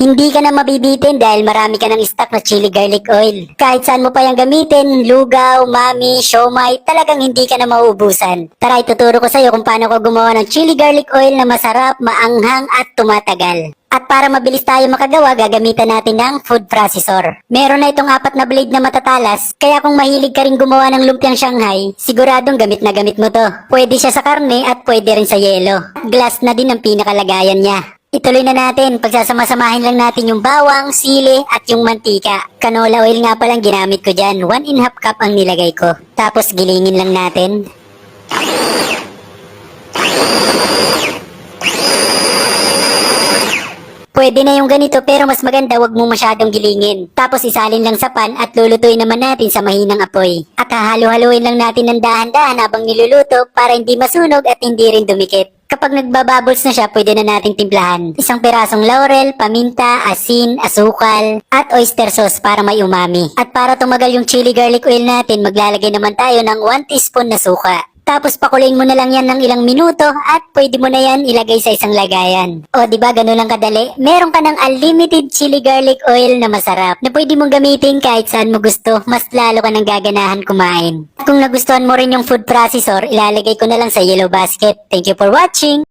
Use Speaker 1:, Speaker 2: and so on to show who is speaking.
Speaker 1: Hindi ka na mabibitin dahil marami ka ng stock na chili garlic oil. Kahit saan mo pa yung gamitin, lugaw, mami, siomay, talagang hindi ka na mauubusan. Tara, ituturo ko sa'yo kung paano ko gumawa ng chili garlic oil na masarap, maanghang at tumatagal. At para mabilis tayo makagawa, gagamitan natin ng food processor. Meron na itong apat na blade na matatalas, kaya kung mahilig ka rin gumawa ng lumpiang Shanghai, siguradong gamit na gamit mo to. Pwede siya sa karne at pwede rin sa yelo. Glass na din ang pinakalagayan niya. Ituloy na natin, pagsasama-samahin lang natin yung bawang, sili, at yung mantika. Canola oil nga palang ginamit ko dyan, 1 and half cup ang nilagay ko. Tapos gilingin lang natin. Pwede na yung ganito pero mas maganda wag mo masyadong gilingin. Tapos isalin lang sa pan at lulutuin naman natin sa mahinang apoy. At hahalo-haluin lang natin ng dahan-dahan habang niluluto para hindi masunog at hindi rin dumikit. Kapag nagbabubbles na siya, pwede na nating timplahan. Isang pirasong laurel, paminta, asin, asukal, at oyster sauce para may umami. At para tumagal yung chili garlic oil natin, maglalagay naman tayo ng 1 teaspoon na suka. Tapos pakulayin mo na lang yan ng ilang minuto at pwede mo na yan ilagay sa isang lagayan. O di ba ganun lang kadali? Meron ka ng unlimited chili garlic oil na masarap na pwede mong gamitin kahit saan mo gusto. Mas lalo ka ng gaganahan kumain. Kung nagustuhan mo rin yung food processor, ilalagay ko na lang sa yellow basket. Thank you for watching!